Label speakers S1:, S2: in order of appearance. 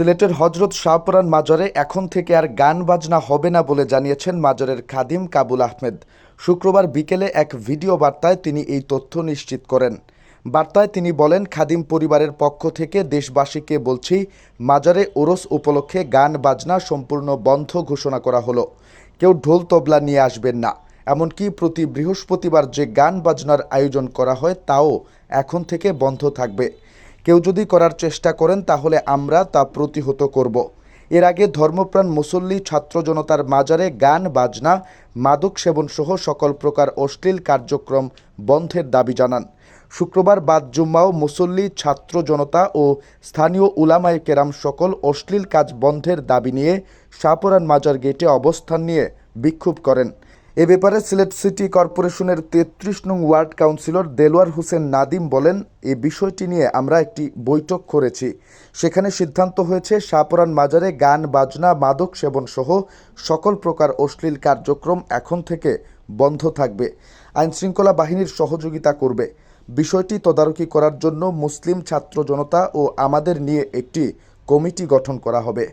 S1: সিলেটের হজরত শাহপুরান মাজারে এখন থেকে আর গান বাজনা হবে না বলে জানিয়েছেন মাজারের খাদিম কাবুল আহমেদ। শুক্রবার বিকেলে এক ভিডিও বার্তায় তিনি এই তথ্য নিশ্চিত করেন। বার্তায় তিনি বলেন, খাদিম পরিবারের পক্ষ থেকে দেশবাসীকে বলছি, মাজারে ওরস উপলক্ষে গান বাজনা সম্পূর্ণ বন্ধ ঘোষণা করা হলো। কেউ ঢোল তবলা নিয়ে আসবেন না। এমনকি প্রতি বৃহস্পতিবার যে গান বাজনার আয়োজন করা হয়, তাও এখন থেকে বন্ধ থাকবে। কেউ যদি করার চেষ্টা করেন, তাহলে আমরা তা প্রতিহত করব। এর আগে ধর্মপ্রাণ মুসল্লি, ছাত্র জনতার মাজারে গান, বাজনা, মাদক সেবন সহ সকল প্রকার অশ্লীল কার্যক্রম বন্ধের দাবি জানান। শুক্রবার বাদ জুম্মাও মুসল্লি, ছাত্র জনতা ও স্থানীয় উলামায়ে কেরাম সকল অশ্লীল কাজ বন্ধের দাবি নিয়ে শাহপুরান মাজার গেটে অবস্থান নিয়ে বিক্ষোভ করেন। এ ব্যাপারে সিলেট সিটি কর্পোরেশনের তেত্রিশ নং ওয়ার্ড কাউন্সিলর দেলোয়ার হোসেন নাদিম বলেন এই বিষয়টি নিয়ে আমরা একটি বৈঠক করেছি। সেখানে সিদ্ধান্ত হয়েছে, শাহপুরান মাজারে গান, বাজনা, মাদক সেবন সহ সকল প্রকার অশ্লীল কার্যক্রম এখন থেকে বন্ধ থাকবে। আইনশৃঙ্খলা বাহিনীর সহযোগিতা করবে। বিষয়টি তদারকি করার জন্য মুসলিম ছাত্র জনতা ও আমাদের নিয়ে একটি কমিটি গঠন করা হবে।